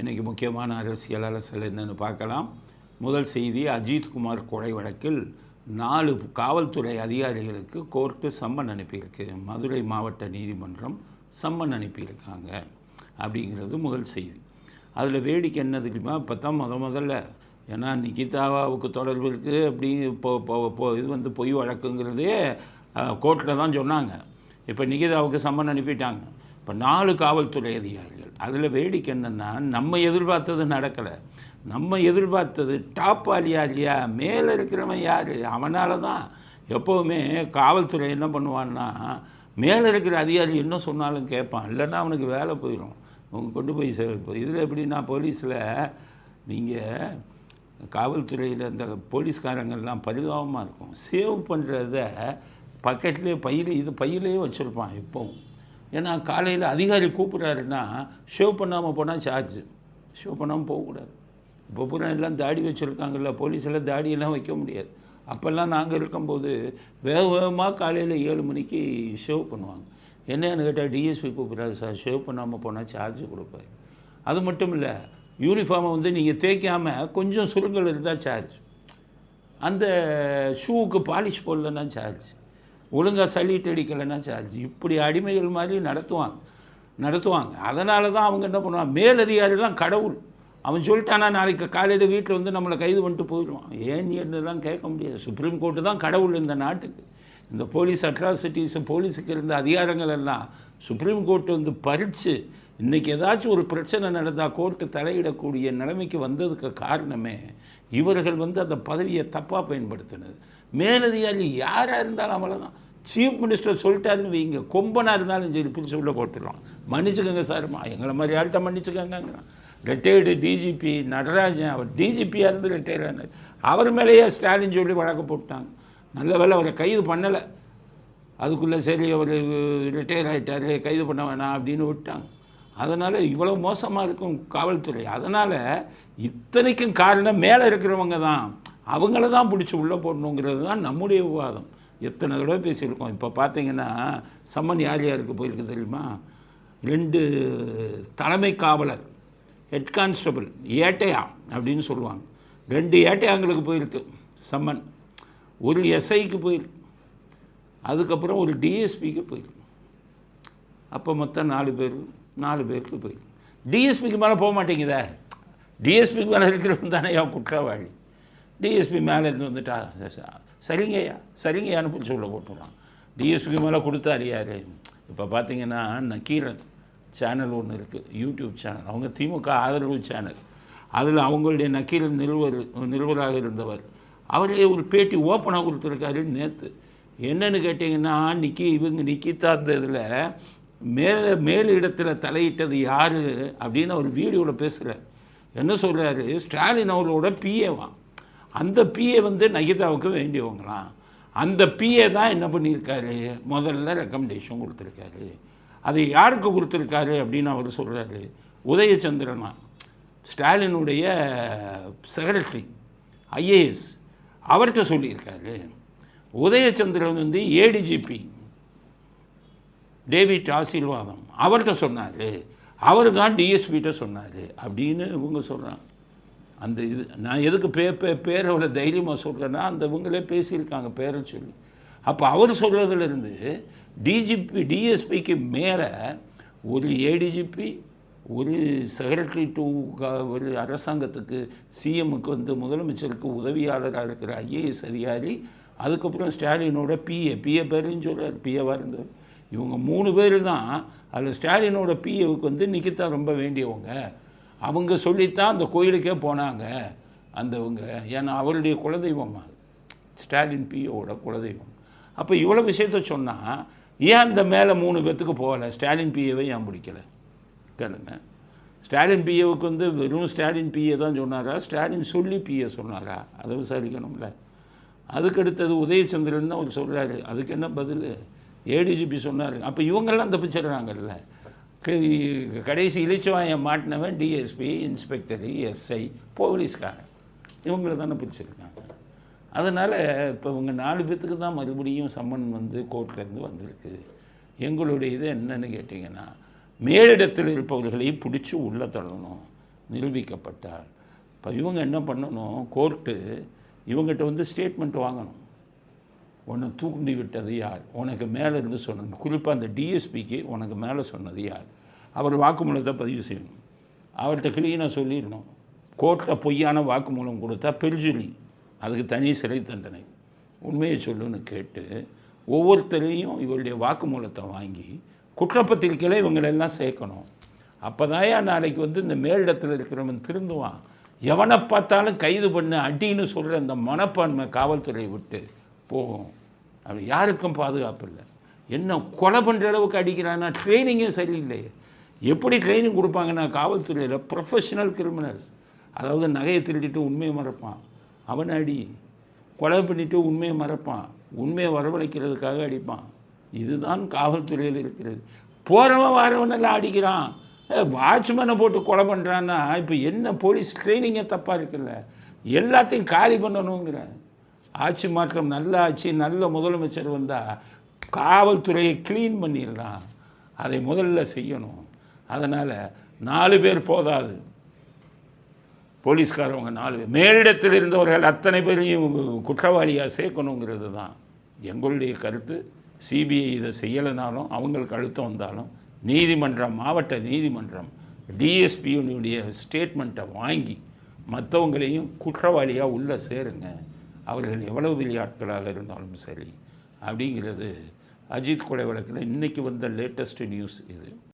இன்றைக்கி முக்கியமான அரசியல் அரசியல் என்னென்னு பார்க்கலாம். முதல் செய்தி அஜித்குமார் கொலை வழக்கில் நாலு காவல்துறை அதிகாரிகளுக்கு கோர்ட்டு சம்மன் அனுப்பியிருக்கு. மதுரை மாவட்ட நீதிமன்றம் சம்மன் அனுப்பியிருக்காங்க அப்படிங்கிறது முதல் செய்தி. அதில் வேடிக்கை என்ன தெரியுமா? இப்போ தான் முத முதல்ல ஏன்னா நிகிதாவுக்கு தொடர்பு இருக்குது அப்படி இப்போ இது வந்து பொய் வழக்குங்கிறதே கோர்ட்டில் தான் சொன்னாங்க. இப்போ நிகிதாவுக்கு சம்மன் அனுப்பிட்டாங்க. இப்போ நாலு காவல்துறை அதிகாரி அதில் வேடிக்கை என்னென்னா நம்ம எதிர்பார்த்தது நடக்கலை. நம்ம எதிர்பார்த்தது டாப் ஆலியா இல்லையா மேலே இருக்கிறவன் யார்? அவனால தான் எப்போவுமே காவல்துறை என்ன பண்ணுவான்னா மேலே இருக்கிற அதிகாரி என்ன சொன்னாலும் கேட்பான். இல்லைன்னா அவனுக்கு வேலை போயிடும் அவங்க கொண்டு போய் சேர்ப்போம் இதில் எப்படின்னா போலீஸில் நீங்கள் காவல்துறையில் இந்த போலீஸ்காரங்கள்லாம் பரிதாபமாக இருக்கும். சேவ் பண்ணுறத பக்கெட்லேயே பையில இது பையிலேயே வச்சுருப்பான் இப்போவும் ஏன்னா காலையில் அதிகாரி கூப்பிட்றாருன்னா ஷேவ் பண்ணாமல் போனால் சார்ஜ் ஷேவ் பண்ணாமல் போகக்கூடாது இப்போ பூரா எல்லாம் தாடி வச்சுருக்காங்கல்ல போலீஸில் தாடியெல்லாம் வைக்க முடியாது. அப்போல்லாம் நாங்கள் இருக்கும்போது வேக வேகமாக காலையில் ஏழு மணிக்கு ஷேவ் பண்ணுவாங்க. என்னன்னு கேட்டால் டிஎஸ்பி கூப்பிட்றாரு சார் ஷேவ் பண்ணாமல் போனால் சார்ஜ் கொடுப்பாரு. அது மட்டும் இல்லை யூனிஃபார்மை வந்து நீங்கள் தேய்க்காமல் கொஞ்சம் சுருங்கல் இருந்தால் சார்ஜ் அந்த ஷூவுக்கு பாலிஷ் போடலன்னா சார்ஜ் ஒழுங்காக சளிட்டு அடிக்கலைன்னா சார்ஜ் இப்படி அடிமைகள் மாதிரி நடத்துவாங்க நடத்துவாங்க. அதனால தான் அவங்க என்ன பண்ணுவாங்க மேலதிகாரி தான் கடவுள். அவன் சொல்லிட்டானா நாளைக்கு காலையில் வீட்டில் வந்து நம்மளை கைது பண்ணிட்டு போயிடுவான். ஏன் என்னெல்லாம் கேட்க முடியாது? சுப்ரீம் கோர்ட்டு தான் கடவுள் இந்த நாட்டுக்கு. இந்த போலீஸ் அட்ராசிட்டிஸ் போலீஸுக்கு இருந்த அதிகாரங்கள் எல்லாம் சுப்ரீம் கோர்ட் வந்து பறித்து இன்றைக்கி ஏதாச்சும் ஒரு பிரச்சனை நடந்தால் கோர்ட்டு தலையிடக்கூடிய நிலைமைக்கு வந்ததுக்கு காரணமே இவர்கள் வந்து அந்த பதவியை தப்பாக பயன்படுத்தினது. மேலதிகாரி யாராக இருந்தாலும் அவ்வளோதான் சீஃப் மினிஸ்டர் சொல்லிட்டாருன்னு வைங்க. கொம்பனாக இருந்தாலும் சரி பிடிச்சி உள்ளே போட்டுடலாம். மன்னிச்சுக்கோங்க சார்மா எங்களை மாதிரி ஆள்கிட்ட மன்னிச்சுக்கோங்கிறான் ரிட்டையர்டு டிஜிபி நடராஜன் அவர் டிஜிபியாக இருந்து ரிட்டையர் ஆனார். அவர் மேலேயே ஸ்டாலின் சொல்லி வழக்கு போட்டாங்க. நல்ல வேலை அவரை கைது பண்ணலை. அதுக்குள்ளே சரி அவர் ரிட்டையர் ஆகிட்டார் கைது பண்ண வேணாம் அப்படின்னு விட்டாங்க. அதனால் இவ்வளோ மோசமாக இருக்கும் காவல்துறை. அதனால் இத்தனைக்கும் காரணம் மேலே இருக்கிறவங்க தான். அவங்கள தான் பிடிச்சி உள்ளே போடணுங்கிறது தான் நம்முடைய விவாதம். எத்தனை தடவை பேசியிருக்கோம். இப்போ பார்த்தீங்கன்னா சம்மன் யார் யாருக்கு போயிருக்கு தெரியுமா? ரெண்டு தலைமை காவலர் ஹெட் கான்ஸ்டபிள் ஏட்டையா அப்படின்னு சொல்லுவாங்க. ரெண்டு ஏட்டையாங்களுக்கு போயிருக்கு சம்மன். ஒரு எஸ்ஐக்கு போயிருக்கு. அதுக்கப்புறம் ஒரு டிஎஸ்பிக்கு போயிடும் அப்போ மொத்தம் நாலு பேர் நாலு பேருக்கு போயிடும் டிஎஸ்பிக்கு மேலே போக மாட்டேங்குதா. டிஎஸ்பிக்கு மேலே இருக்கிறவன் தானே என் குற்றவாளி. டிஎஸ்பி மேலே இருந்து வந்துட்டா சரிங்கய்யா சரிங்கய்யான்னு பிடிச்சி உள்ள போட்டுருவான். டிஎஸ்பிக்கு மேலே கொடுத்தாரு யார்? இப்போ பார்த்தீங்கன்னா நக்கீரன் சேனல் ஒன்று இருக்குது யூடியூப் சேனல் அவங்க திமுக ஆதரவு சேனல் அதில் அவங்களுடைய நக்கீரன் நிறுவர் நிறுவராக இருந்தவர். அவரே ஒரு பேட்டி ஓப்பனாக கொடுத்துருக்காரு நேற்று என்னன்னு கேட்டிங்கன்னா நிக்கி இவங்க நிக்கிதா அந்த இதில் மேலே மேல் இடத்துல தலையிட்டது யார் அப்படின்னு அவர் வீடியோவில் பேசுகிறார் என்ன சொல்கிறாரு ஸ்டாலின் அவரோட பிஏவான் அந்த பிஏ வந்து நகிதாவுக்கு வேண்டியவங்களாம் அந்த பிஏ தான் என்ன பண்ணியிருக்காரு? முதல்ல ரெக்கமெண்டேஷன் கொடுத்துருக்காரு. அதை யாருக்கு கொடுத்துருக்காரு அப்படின்னு அவர் சொல்கிறாரு உதயச்சந்திரனா ஸ்டாலினுடைய செக்ரட்டரி ஐஏஎஸ் அவர்கிட்ட சொல்லியிருக்காரு. உதயச்சந்திரன் வந்து ஏடிஜிபி டேவிட் ஆசீர்வாதம். அவர்கிட்ட சொன்னார். அவர் தான் டிஎஸ்பிகிட்ட சொன்னார். அப்படின்னு இவங்க சொல்கிறாங்க அந்த இது நான் எதுக்கு பே பே பேரை அவ்வளோ தைரியமாக சொல்கிறேன்னா அந்த இவங்களே பேசியிருக்காங்க பேரை சொல்லி. அப்போ அவர் சொல்கிறதுலேருந்து டிஜிபி டிஎஸ்பிக்கு மேலே ஒரு ஏடிஜிபி ஒரு செக்ரட்டரி டு ஒரு அரசாங்கத்துக்கு சிஎம்முக்கு வந்து முதலமைச்சருக்கு உதவியாளராக இருக்கிற ஐஏஎஸ் அதிகாரி அதுக்கப்புறம் ஸ்டாலினோட பிஏ பிஏ பேருன்னு சொல்கிறார் பிஏவாக இருந்தார். இவங்க மூணு பேர் தான் அதில் ஸ்டாலினோட பிஏவுக்கு வந்து நிக்கித்தா ரொம்ப வேண்டியவங்க. அவங்க சொல்லித்தான் அந்த கோயிலுக்கே போனாங்க அந்தவங்க. ஏன்னா அவருடைய குலதெய்வம் அது. ஸ்டாலின் பிஏவோட குலதெய்வம். அப்போ இவ்வளோ விஷயத்த சொன்னால் ஏன் அந்த மேலே மூணு பேர்த்துக்கு போகலை? ஸ்டாலின் பிஏவை ஏன் பிடிக்கலை? கேளுங்க. ஸ்டாலின் பிஏவுக்கு வந்து வெறும் ஸ்டாலின் பிஏ தான் சொன்னாரா? ஸ்டாலின் சொல்லி பிஏ சொன்னாரா? அதை விசாரிக்கணும்ல. அதுக்கடுத்தது உதயச்சந்திரன் தான் அவர் சொல்கிறாரு அதுக்கு என்ன பதில்? ஏடிஜிபி சொன்னார். அப்போ இவங்கெல்லாம் தப்பிச்சிடுறாங்கல்ல. கடைசி இழிச்சவாயன் மாட்டினவன் டிஎஸ்பி இன்ஸ்பெக்டர் எஸ்ஐ போலீஸ்காரன். இவங்கள தானே பிடிச்சிருக்காங்க. அதனால் இப்போ இவங்க நாலு பேர்த்துக்கு தான் மறுபடியும் சம்மன் வந்து கோர்ட்லேருந்து வந்திருக்கு. எங்களுடைய இது என்னன்னு கேட்டிங்கன்னா மேலிடத்தில் இருப்பவர்களை பிடிச்சி உள்ளே தள்ளணும். நிரூபிக்கப்பட்டால். இப்போ இவங்க என்ன பண்ணணும்? கோர்ட்டு இவங்ககிட்ட வந்து ஸ்டேட்மெண்ட் வாங்கணும். உன்னை தூண்டி விட்டது யார்? உனக்கு மேலே இருந்து சொன்னது குறிப்பாக அந்த டிஎஸ்பிக்கு உனக்கு மேலே சொன்னது யார்? அவர் வாக்குமூலத்தை பதிவு செய்யணும். அவர்கிட்ட கிளீனாக சொல்லிடணும். கோர்ட்டில் பொய்யான வாக்குமூலம் கொடுத்தா பெருஜுலி அதுக்கு தனி சிறை தண்டனை. உண்மையை சொல்லுன்னு கேட்டு ஒவ்வொருத்தரையும் இவருடைய வாக்குமூலத்தை வாங்கி குற்றப்பத்திரிக்கையில் இவங்களெல்லாம் சேர்க்கணும். அப்போதான் நாளைக்கு வந்து இந்த மேலிடத்தில் இருக்கிறவன் திருந்துவான். எவனை பார்த்தாலும் கைது பண்ண அடின்னு சொல்கிற அந்த மனப்பான்மை காவல்துறையை விட்டு போகும். அப்படி யாருக்கும் பாதுகாப்பு இல்லை. என்ன கொலை பண்ணுற அளவுக்கு அடிக்கிறான்னா ட்ரைனிங்கே சரியில்லையே. எப்படி ட்ரைனிங் கொடுப்பாங்கன்னா காவல்துறையில் ப்ரொஃபஷனல் கிரிமினல்ஸ் அதாவது நகையை திருடிட்டு உண்மையை மறப்பான். அவனை அடி. கொலை பண்ணிவிட்டு உண்மையை மறப்பான். உண்மையை வரவழைக்கிறதுக்காக அடிப்பான். இதுதான் காவல்துறையில் இருக்கிறது. போகிறவன் வரவனெல்லாம் அடிக்கிறான். வாட்ச்மேனை போட்டு கொலை பண்ணுறான்னா இப்போ என்ன போலீஸ் ட்ரைனிங்கே தப்பாக இருக்குல்ல? எல்லாத்தையும் காலி பண்ணணுங்கிறேன் ஆட்சி மாற்றம் நல்ல ஆட்சி நல்ல முதலமைச்சர் வந்தால் காவல்துறையை க்ளீன் பண்ணிடலாம். அதை முதல்ல செய்யணும். அதனால் நாலு பேர் போதாது. போலீஸ்காரவங்க நாலு பேர். மேலிடத்தில் இருந்தவர்கள் அத்தனை பேரையும் குற்றவாளியாக சேர்க்கணுங்கிறது தான் எங்களுடைய கருத்து. சிபிஐ இதை செய்யலைனாலும் அவங்களுக்கு அழுத்தம் வந்தாலும் நீதிமன்றம் மாவட்ட நீதிமன்றம் டிஎஸ்பியினுடைய ஸ்டேட்மெண்ட்டை வாங்கி மற்றவங்களையும் குற்றவாளியாக உள்ளே சேருங்க. அவர்கள் எவ்வளவு பெரிய ஆட்களாக இருந்தாலும் சரி. அப்படிங்கிறது அஜித் கொலை வழக்கில் இன்றைக்கி வந்த லேட்டஸ்ட் நியூஸ் இது.